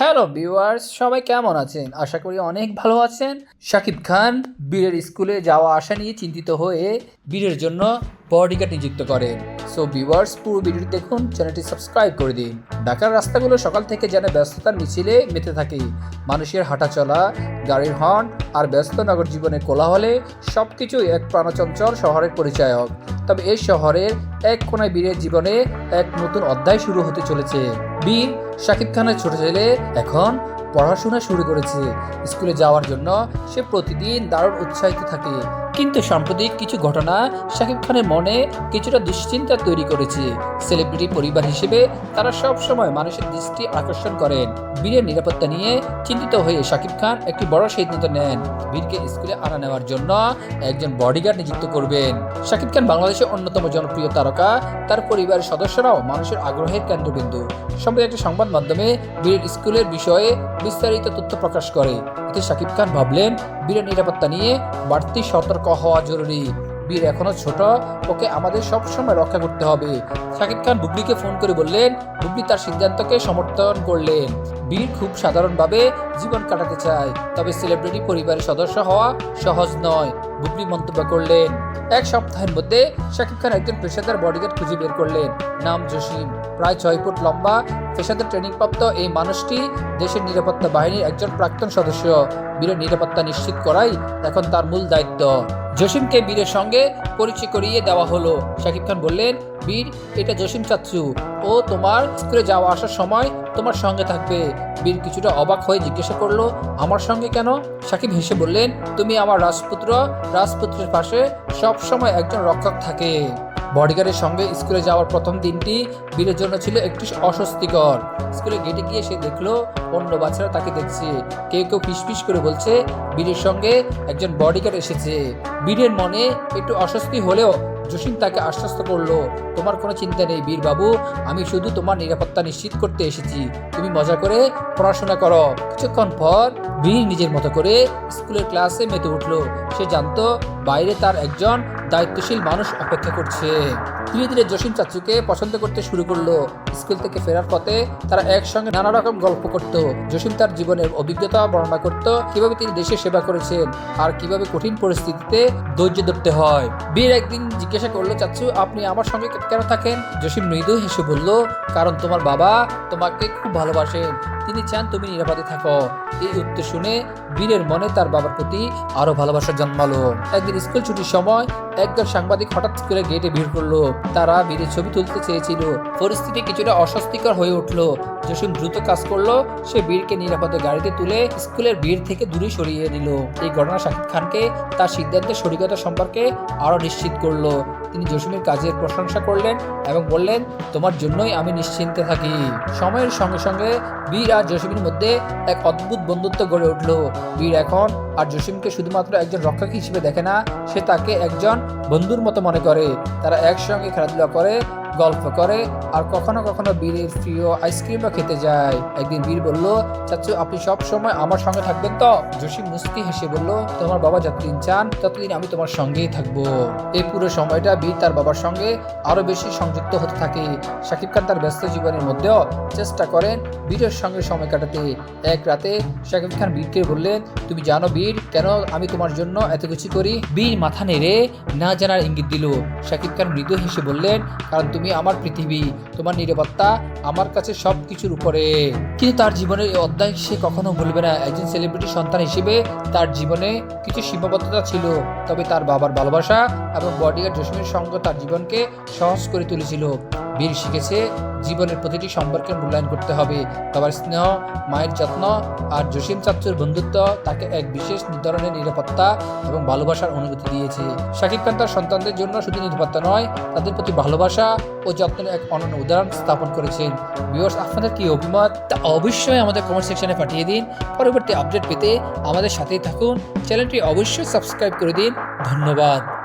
Hello viewers সবাই কেমন আছেন? আশা করি অনেক ভালো আছেন। শাকিব খান বীরের স্কুলে যাওয়া আসা নিয়ে চিন্তিত হয়ে বীরের জন্য বডিগার্ড নিযুক্ত করেন। সো ভিউয়ার্স পুরো ভিডিওটি দেখুন চ্যানেলটি সাবস্ক্রাইব করে দিন। ঢাকার রাস্তাগুলো সকাল থেকে যেন ব্যস্ততার মিছিলে মেতে থাকে। মানুষের হাঁটা চলা, গাড়ির হর্ন আর ব্যস্ত নগর জীবনের কোলাহলে সব কিছুই এক প্রাণচঞ্চল শহরের পরিচায়ক। তবে এই শহরের এক কোনায় বীরের জীবনে এক নতুন অধ্যায় শুরু হতে চলেছে। বীর শাকিব খানের ছোট ছেলে এখন পড়াশোনা শুরু করেছে। স্কুলে যাওয়ার জন্য সে প্রতিদিন দারুণ উৎসাহিত থাকে। কিন্তু সাম্প্রতিক কিছু ঘটনা শাকিব খানের মনে কিছুটা দুশ্চিন্তা তৈরি করেছে। সেলিব্রিটি পরিবার হিসেবে তারা সব সময় মানুষের দৃষ্টি আকর্ষণ করেন। বীরের নিরাপত্তা নিয়ে চিন্তিত হয়ে শাকিব খান একটি বড় সিদ্ধান্ত নেন। বীরকে স্কুলে আনা নেওয়ার জন্য একজন বডিগার্ড নিযুক্ত করবেন। শাকিব খান বাংলাদেশের অন্যতম জনপ্রিয় তারকা। তার পরিবারের সদস্যরাও মানুষের আগ্রহের কেন্দ্রবিন্দু। সম্প্রতি একটি সংবাদ মাধ্যমে বীরের স্কুলের বিষয়ে বিস্তারিত তথ্য প্রকাশ করে। এতে শাকিব খান ভাবলেন, বীরের নিরাপত্তা নিয়ে বাড়তি সতর্ক হওয়া জরুরি। বীর এখনও ছোট, ওকে আমাদের সব সময় রক্ষা করতে হবে। শাকিব খান বুবলিকে ফোন করে বললেন, বুবলি তার সিদ্ধান্তকে সমর্থন করলেন। বীর খুব সাধারণভাবে জীবন কাটাতে চায়, তবে সেলিব্রিটি পরিবারের সদস্য হওয়া সহজ নয়। বুবলি মন্তব্য করলেন এক সপ্তাহের মধ্যে শাকিব খান একজন পেশাদার বডিগার্ড খুঁজে বের করলেন। নাম জসিম। প্রায় ছয় ফুট লম্বা, পেশাদার ট্রেনিংপ্রাপ্ত এই মানুষটি দেশের নিরাপত্তা বাহিনীর একজন প্রাক্তন সদস্য। বীরের নিরাপত্তা নিশ্চিত করাই এখন তার মূল দায়িত্ব। জসিমকে বীরের সঙ্গে পরিচয় করিয়ে দেওয়া হলো। শাকিব খান বললেন বীর, এটা জসিম চাচ্ছু ও তোমার স্কুলে যাওয়া আসার সময় তোমার সঙ্গে থাকবে। বীর কিছুটা অবাক হয়ে জিজ্ঞাসা করল, আমার সঙ্গে কেন? সাকিব হেসে বললেন, তুমি আমার রাজপুত্র। রাজপুত্রের পাশে সব সময় একজন রক্ষক থাকে। বডিগার্ডের সঙ্গে স্কুলে যাওয়ার প্রথম দিনটি বীরের জন্য ছিল একটু অস্বস্তিকর। স্কুলে গেটে গিয়ে সে দেখল, অন্য বাচ্চারা তাকে দেখছে। কেউ কেউ ফিসফিস করে বলছে, বীরের সঙ্গে একজন বডিগার্ড এসেছে। বীরের মনে একটু অস্বস্তি হলেও জসিম তাকে আশ্বস্ত করল, তোমার কোনো চিন্তা নেই বীরবাবু, আমি শুধু তোমার নিরাপত্তা নিশ্চিত করতে এসেছি। তুমি মজা করে পড়াশোনা করো। কিছুক্ষণ পর বীর নিজের মতো করে স্কুলের ক্লাসে মেতে উঠল। সে জানতো বাইরে তার একজন দায়িত্বশীল মানুষ অপেক্ষা করছে। ধীরে ধীরে জসিম চাচুকে পছন্দ করতে শুরু করল। স্কুল থেকে ফেরার পথে তারা একসঙ্গে নানা রকম গল্প করত। জসিম তার জীবনের অভিজ্ঞতা বর্ণনা করত, কীভাবে তিনি দেশের সেবা করেছেন আর কীভাবে কঠিন পরিস্থিতিতে ধৈর্য ধরতে হয়। বীর একদিন জিজ্ঞাসা করল, চাচু, আপনি আমার সঙ্গে কেন থাকেন? জসিম মৃদু হেসে বলল, কারণ তোমার বাবা তোমাকে খুব ভালোবাসেন। তিনি চান তুমি নিরাপদে থাকো। এই উত্তর শুনে বীরের মনে তার বাবার প্রতি আরও ভালোবাসা জন্মালো। একদিন স্কুল ছুটির সময় একদল সাংবাদিক হঠাৎ করে গেটে ভিড় করল। তারা বীরের ছবি তুলতে চেয়েছিল। পরিস্থিতি কিছুটা অস্বস্তিকর হয়ে উঠল। জসিম দ্রুত কাজ করল। সে বীরকে নিরাপদে গাড়িতে তুলে স্কুলের ভিড় থেকে দূরে সরিয়ে দিল এই ঘটনা শাকিব খানকে তার সিদ্ধান্তের সঠিকতা সম্পর্কে আরও নিশ্চিত করল। তিনি জসিমের কাজের প্রশংসা করলেন এবং বললেন, তোমার জন্যই আমি নিশ্চিন্তে থাকি। সময়ের সঙ্গে সঙ্গে বীর আর জসিমের মধ্যে এক অদ্ভুত বন্ধুত্ব গড়ে উঠল। বীর এখন আর জসিমকে শুধুমাত্র একজন রক্ষক হিসেবে দেখে না, সে তাকে একজন বন্ধুর মতো মনে করে। তারা একসঙ্গে খেলাধুলা করে গল্প করে আর কখনো কখনো বীরের প্রিয় আইসক্রিমও খেতে যায়। একদিন বীর বলল, চাচু, আপনি সব সময় আমার সঙ্গে থাকবেন তো? জসিম মুস্কি হেসে বলল, তোমার বাবা যতদিন চান, ততদিন আমি তোমার সঙ্গেই থাকব। এই পুরো সময়টা বীর তার বাবার সঙ্গে আরও বেশি সংযুক্ত হতে থাকে। শাকিব খান তার ব্যস্ত জীবনের মধ্যেও চেষ্টা করেন বীরের সঙ্গে সময় কাটাতে। এক রাতে শাকিব খান বীরকে বললেন, তুমি জানো বীর কেন আমি তোমার জন্য এত কিছু করি? বীর মাথা নেড়ে না জানার ইঙ্গিত দিল। শাকিব খান মৃদু হেসে বললেন, কারণ তুমি আমার পৃথিবী, তোমার নিরাপত্তা, আমার কাছে সব কিছুর উপরে। কিন্তু তার জীবনের এই অধ্যায় সে কখনো ভুলবে না। একজন সেলিব্রিটি সন্তান হিসেবে তার জীবনে কিছু সীমাবদ্ধতা ছিল, তবে তার বাবার ভালোবাসা এবং বডিগার্ড জসিমের সঙ্গ তার জীবনকে সহজ করে তুলেছিল। বীর শিখেছে। জীবনের প্রতিটি সম্পর্কের মূল্যায়ন করতে হবে। বাবার স্নেহ, মায়ের যত্ন আর জসিম চাচ্চুর বন্ধুত্ব তাকে এক বিশেষ ধরনের নিরাপত্তা এবং ভালোবাসার অনুভূতি দিয়েছে। শাকিব খান তার সন্তানদের জন্য শুধু নিরাপত্তা নয়, তাদের প্রতি ভালোবাসা ও যত্নের এক অনন্য উদাহরণ স্থাপন করেছেন। ভিউয়ার্স, আপনাদের কি অভিমত? তা অবশ্যই আমাদের কমেন্ট সেকশনে পাঠিয়ে দিন। পরবর্তী আপডেট পেতে আমাদের সাথেই থাকুন। চ্যানেলটি অবশ্যই সাবস্ক্রাইব করে দিন। ধন্যবাদ।